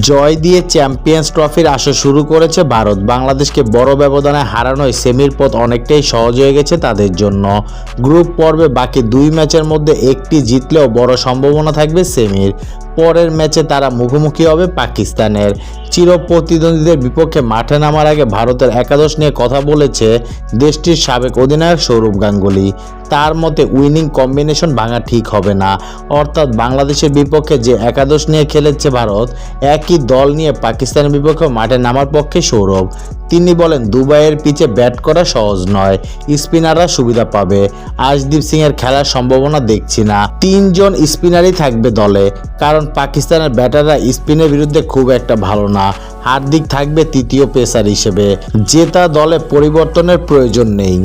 জয় দিয়ে চ্যাম্পিয়ন্স ট্রফির আসর শুরু করেছে ভারত। বাংলাদেশকে বড় ব্যবধানে হারানোয় সেমির পথ অনেকটাই সহজ হয়ে গেছে তাদের জন্য। গ্রুপ পর্বে বাকি দুই ম্যাচের মধ্যে একটি জিতলেও বড় সম্ভাবনা থাকবে সেমির। পরের ম্যাচে তারা মুখোমুখি হবে পাকিস্তানের। চির প্রতিদ্বন্দ্বীদের বিপক্ষে মাঠে নামার আগে ভারতের একাদশ নিয়ে কথা বলেছে দেশটির সাবেক অধিনায়ক সৌরভ গাঙ্গুলি। তার মতে, উইনিং কম্বিনেশন ভাঙা ঠিক হবে না। অর্থাৎ বাংলাদেশের বিপক্ষে যে একাদশ নিয়ে খেলেছে ভারত, একই দল নিয়ে পাকিস্তানের বিপক্ষে মাঠে নামার পক্ষে সৌরভ। তিনি বলেন, দুবাইয়ের পিচে ব্যাট করা সহজ নয়, স্পিনাররা সুবিধা পাবে। আশদীপ সিং এর খেলার সম্ভাবনা দেখছি না। তিনজন স্পিনারই থাকবে দলে, কারণ পাকিস্তানের ব্যাটাররা স্পিনের বিরুদ্ধে খুব একটা ভালো না। হার্দিক থাকবে তৃতীয় পেসার হিসেবে। জেতা দলে পরিবর্তনের প্রয়োজন নেই।